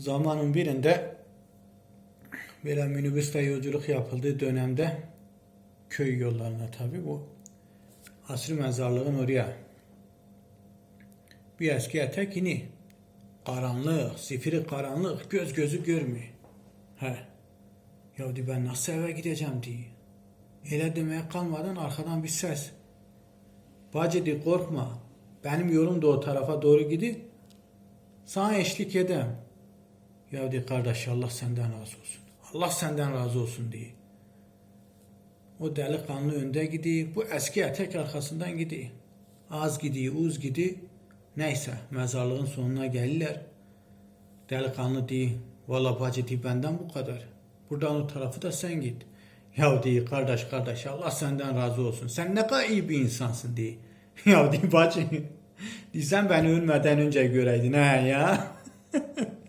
Zamanın birinde böyle minibüsle yolculuk yapıldığı dönemde köy yollarına tabi bu asrı mezarlığın oraya bir eski etek ini karanlık, zifiri karanlık, göz gözü görmüyor. He. Ya di ben nasıl eve gideceğim diye. Elə demeye kalmadan arkadan bir ses. Bacı di korkma. Benim yolum da o tarafa doğru gidi. Sana eşlik edem. Ya di kardeş Allah senden razı olsun. Allah senden razı olsun diye. O delikanlı önde gidiyor. Bu eski etek arkasından gidiyor. Az gidiyor, uz gidiyor. Neyse mezarlığın sonuna gelirler. Delikanlı diyor. Valla bacı diyor benden bu kadar. Buradan o tarafı da sen git. Ya diyor kardeş kardeş Allah senden razı olsun. Sen ne kadar iyi bir insansın diye. Ya diyor bacı. Diyor sen beni ölmeden önce göreydin ha ya.